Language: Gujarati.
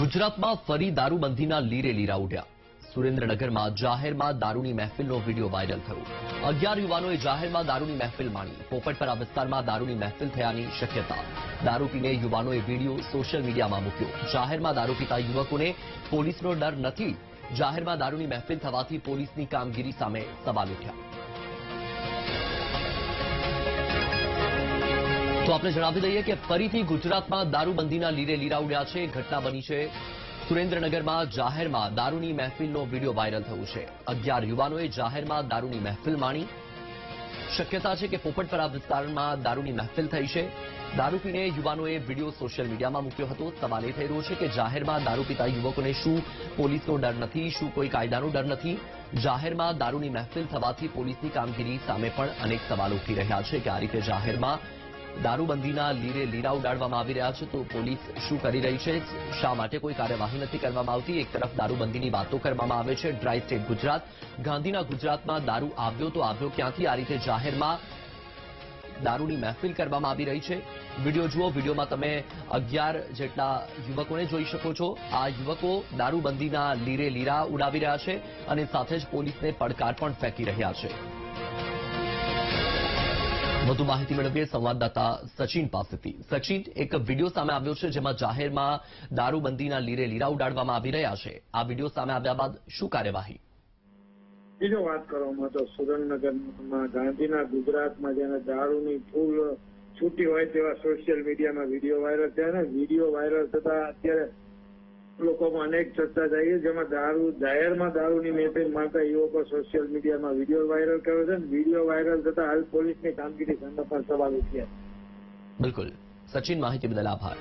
ગુજરાતમાં ફરી દારૂબંધીના લીરે લીરા ઉડ્યા. સુરેન્દ્રનગરમાં જાહેરમાં દારૂની મહેફિલનો વીડિયો વાયરલ થયો. અગિયાર યુવાનોએ જાહેરમાં દારૂની મહેફિલ માણી. પોપટપરા વિસ્તારમાં દારૂની મહેફિલ થયાની શક્યતા. દારૂ પીને યુવાનોએ વીડિયો સોશિયલ મીડિયામાં મૂક્યો. જાહેરમાં દારૂ પીતા યુવકોને પોલીસનો ડર નથી. જાહેરમાં દારૂની મહેફિલ થવાથી પોલીસની કામગીરી સામે સવાલ ઉઠ્યા. તો આપણે જણાવી દઈએ કે ફરીથી ગુજરાતમાં દારૂબંધીના લીરે લીરા ઉડ્યા છે ઘટના બની છે. સુરેન્દ્રનગરમાં જાહેરમાં દારૂની મહેફિલનો વીડિયો વાયરલ થયો છે. અગિયાર યુવાનોએ જાહેરમાં દારૂની મહેફિલ માણી. શક્યતા છે કે પોપટપરા વિસ્તારમાં દારૂની મહેફિલ થઈ છે. દારૂ પીને યુવાનોએ વીડિયો સોશિયલ મીડિયામાં મૂક્યો હતો. સવાલ એ થઈ રહ્યો છે કે જાહેરમાં દારૂ પીતા યુવકોને શું પોલીસનો ડર નથી, શું કોઈ કાયદાનો ડર નથી? જાહેરમાં દારૂની મહેફિલ થવાથી પોલીસની કામગીરી સામે પણ અનેક સવાલો ઉઠી રહ્યા છે કે આ રીતે જાહેરમાં દારૂબંધીના લીરે લીરા ઉડાડવામાં આવી રહ્યા છે તો પોલીસ શું કરી રહી છે? શા માટે કોઈ કાર્યવાહી નથી કરવામાં આવતી? એક તરફ દારૂબંધીની વાતો કરવામાં આવે છે ડ્રાય સ્ટેટ ગુજરાત. ગાંધીના ગુજરાતમાં દારૂ આવ્યો તો આવ્યો ક્યાંથી? આ રીતે જાહેરમાં દારૂની મહેફિલ કરવામાં આવી રહી છે. વીડિયો જુઓ, વિડીયોમાં તમે અગિયાર જેટલા યુવકોને જોઈ શકો છો. આ યુવકો દારૂબંધીના લીરે લીરા ઉડાવી રહ્યા છે અને સાથે જ પોલીસને પડકાર પણ ફેંકી રહ્યા છે. વધુ માહિતી મેળવીએ સંવાદદાતા સચિન પાસેથી. સચિન, એક વીડિયો સામે આવ્યો છે જેમાં જાહેરમાં દારૂબંધીના લીરે લીરા ઉડાડવામાં આવી રહ્યા છે. આ વીડિયો સામે આવ્યા બાદ શું કાર્યવાહી? બીજો વાત કરવામાં તો સુરેન્દ્રનગરમાં ગાંધીના ગુજરાતમાં જેને દારૂની ફૂલ છૂટી હોય તેવા સોશિયલ મીડિયામાં વીડિયો વાયરલ થયા ને વીડિયો વાયરલ થતા અત્યારે લોકોમાં અનેક ચર્ચા થઈ જેમાં દારૂ, જાહેરમાં દારૂની મેપિંગ મારતા યુવકો સોશિયલ મીડિયામાં વીડિયો વાયરલ કર્યો છે. વીડિયો વાયરલ થતા હાલ પોલીસની કામગીરી સંદર્ભ પર સવાલ ઉઠ્યા બિલકુલ. સચિન, માહિતી બદલ આભાર.